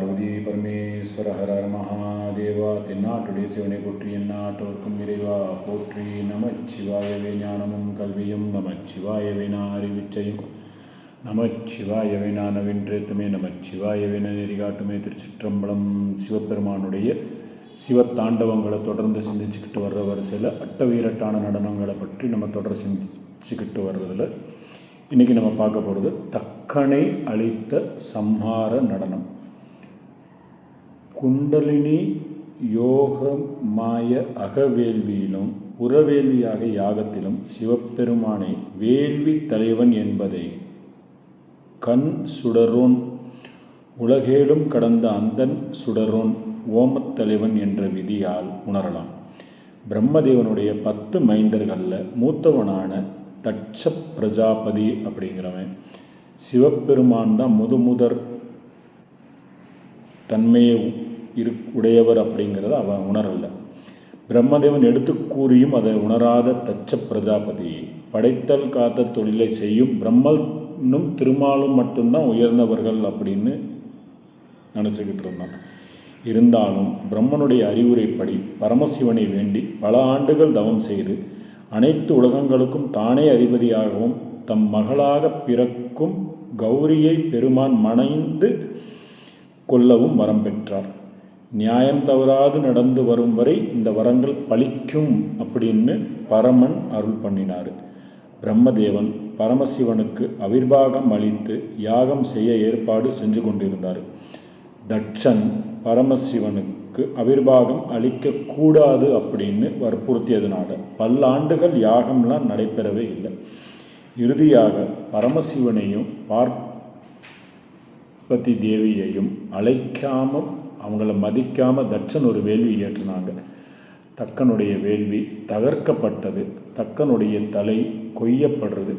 பார்வதி பரமேஸ்வர ஹரர் மகாதேவா தென்னாட்டுடைய சிவனை போற்றி எந்நாட்டோர்க்கும் இறைவா போற்றி நமச்சிவாயவே ஞானமும் கல்வியும் நமச்சிவாயவே நான் அறிவிச்சையும் நமச்சிவாயவே நான் நவீன்றேத்துமே நமச்சிவாயவே நான் நெறிகாட்டுமே திருச்சிற்றம்பலம் சிவபெருமானுடைய சிவத்தாண்டவங்களை தொடர்ந்து சிந்திச்சுக்கிட்டு வர்ற வரிசையில் அட்டவீரட்டான நடனங்களை பற்றி நம்ம தொடர் சிந்திச்சுக்கிட்டு வர்றதில் இன்றைக்கி நம்ம பார்க்க போகிறது தக்கனை அளித்த சம்ஹார நடனம். குண்டலினி யோக மாய அகவேள்வியிலும் புறவேள்வியாக யாகத்திலும் சிவபெருமானை வேள்வி தலைவன் என்பதை கண் சுடரோன் உலகேலும் கடந்த அந்தன் சுடரோன் ஓமத்தலைவன் என்ற விதியால் உணரலாம். பிரம்மதேவனுடைய பத்து மைந்தர்களில் மூத்தவனான தட்ச பிரஜாபதி அப்படிங்கிறவன். சிவபெருமான் தான் முதுமுதற் தன்மையை இரு உடையவர் அப்படிங்கிறத அவன் உணரலை. பிரம்மதேவன் எடுத்து கூறியும் அதை உணராத தச்ச பிரஜாபதி படைத்தல் காத்த தொழிலை செய்யும் பிரம்மனும் திருமாலும் மட்டும்தான் உயர்ந்தவர்கள் அப்படின்னு நினச்சிக்கிட்டு இருந்தான். இருந்தாலும் பிரம்மனுடைய அறிவுரைப்படி பரமசிவனை வேண்டி பல ஆண்டுகள் தவம் செய்து அனைத்து உலகங்களுக்கும் தானே அதிபதியாகவும் தம் மகளாக பிறக்கும் கௌரியை பெருமான் மணைந்து கொள்ளவும் வரம் பெற்றார். நியாயம் தவறாது நடந்து வரும் வரை இந்த வரங்கள் பலிக்கும் அப்படின்னு பரமன் அருள் பண்ணினார். பிரம்மதேவன் பரமசிவனுக்கு அவிர்வாகம் அளித்து யாகம் செய்ய ஏற்பாடு செஞ்சு கொண்டிருந்தார். தட்சன் பரமசிவனுக்கு அவிர்வாகம் அளிக்கக்கூடாது அப்படின்னு வற்புறுத்தியதுனால பல்லாண்டுகள் யாகம்லாம் நடைபெறவே இல்லை. இறுதியாக பரமசிவனையும் பார்ப்பதி தேவியையும் அழைக்காமல் அவங்கள மதிக்காமல் தட்சன் ஒரு வேள்வி ஏற்றினாங்க தக்கனுடைய வேள்வி தகர்க்கப்பட்டது. தக்கனுடைய தலை கொய்யப்படுறது.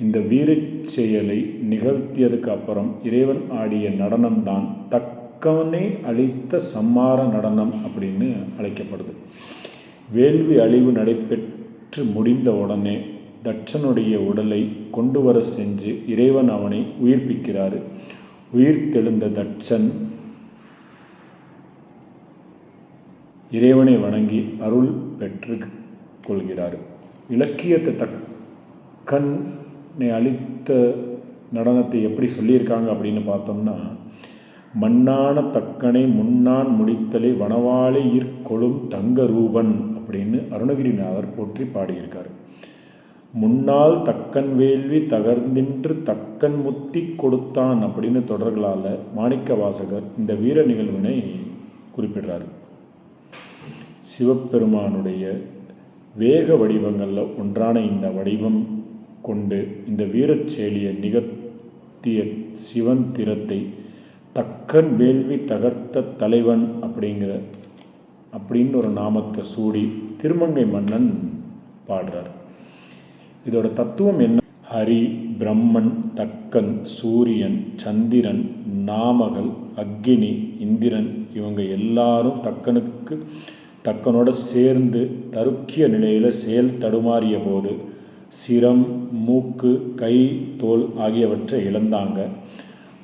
இந்த வீரச் செயலை நிகழ்த்தியதுக்கு அப்புறம் இறைவன் ஆடிய நடனம்தான் தக்கனை அளித்த சம்மார நடனம் அப்படின்னு அழைக்கப்படுது. வேள்வி அழிவு நடைபெற்று முடிந்த உடனே தட்சனுடைய உடலை கொண்டு வர செஞ்சு இறைவன் அவனை உயிர்ப்பிக்கிறார். உயிர் தெழுந்த தட்சன் இறைவனை வணங்கி அருள் பெற்று கொள்கிறார் இலக்கியத்தை தக்கனை அளித்த நடனத்தை எப்படி சொல்லியிருக்காங்க அப்படின்னு பார்த்தோம்னா மண்ணான தக்கனை முன்னான் முடித்தலை வனவாளி ஈர்க்கொழும் தங்க ரூபன் அப்படின்னு அருணகிரிநாதர் போற்றி பாடியிருக்கார். முன்னால் தக்கன் வேள்வி தகர்ந்தின்று தக்கன் முத்தி கொடுத்தான் அப்படின்னு தொடர்களால் மாணிக்க வாசகர் இந்த வீர நிகழ்வினை குறிப்பிடுறாரு. சிவபெருமானுடைய வேக வடிவங்களில் ஒன்றான இந்த வடிவம் கொண்டு இந்த வீரச்செயலியை நிகழ்த்திய சிவன் திறத்தை தக்கன் வேள்வி தகர்த்த தலைவன் அப்படிங்கிற அப்படின்னு ஒரு நாமத்தை சூடி திருமங்கை மன்னன் பாடுறார். இதோட தத்துவம் என்ன? ஹரி பிரம்மன் தக்கன் சூரியன் சந்திரன் நாமகள் அக்னி இந்திரன் இவங்க எல்லாரும் தக்கனுக்கு தக்கனோட சேர்ந்து தருக்கிய நிலையில் செயல் தடுமாறிய போது சிரம் மூக்கு கை தோல் ஆகியவற்றை இழந்தாங்க.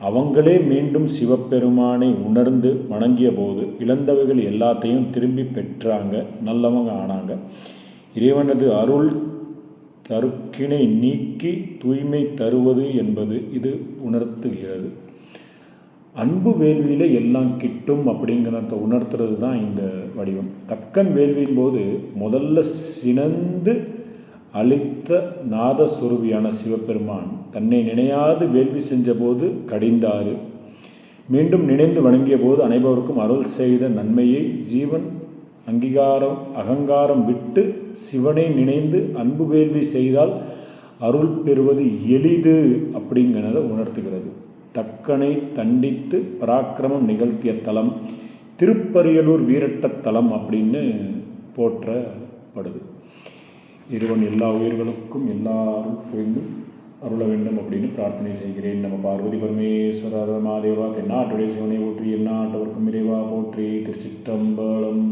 அவங்களே மீண்டும் சிவபெருமானை உணர்ந்து வணங்கிய போது இழந்தவைகள் எல்லாத்தையும் திரும்பி பெற்றாங்க நல்லவங்க ஆனாங்க. இறைவனது அருள் தருக்கினை நீக்கி தூய்மை தருவது என்பது இது உணர்த்துகிறது. அன்பு வேள்வியில் எல்லாம் கிட்டும் அப்படிங்கிறத உணர்த்துறது தான் இந்த வடிவம். தக்கன் வேள்வியின் போது முதல்ல சினந்து அளித்த நாதஸ்வரூபியான சிவபெருமான் தன்னை நினையாது வேள்வி செஞ்சபோது கடிந்தாறு. மீண்டும் நினைந்து வணங்கிய போது அனைவருக்கும் அருள் செய்த நன்மையை ஜீவன் அங்கீகாரம் அகங்காரம் விட்டு சிவனை நினைந்து அன்பு வேள்வி செய்தால் அருள் பெறுவது எளிது அப்படிங்கிறத உணர்த்துகிறது. தக்கனை தண்டித்து பராக்கிரமம் நிகழ்த்திய தலம் திருப்பரியலூர் வீரட்டத்தலம் அப்படின்னு போற்றப்படுது. இறைவன் எல்லா உயிர்களுக்கும் எல்லாரும் புரிந்து அருள வேண்டும் அப்படின்னு பிரார்த்தனை செய்கிறேன். நம்ம பார்வதி பரமேஸ்வரர் மாதேவா தென்னாட்டுடைய சிவனை போற்றி எல்லாட்டவர்க்கும் இறைவா போற்றி திருச்சிற்றம்பலம்.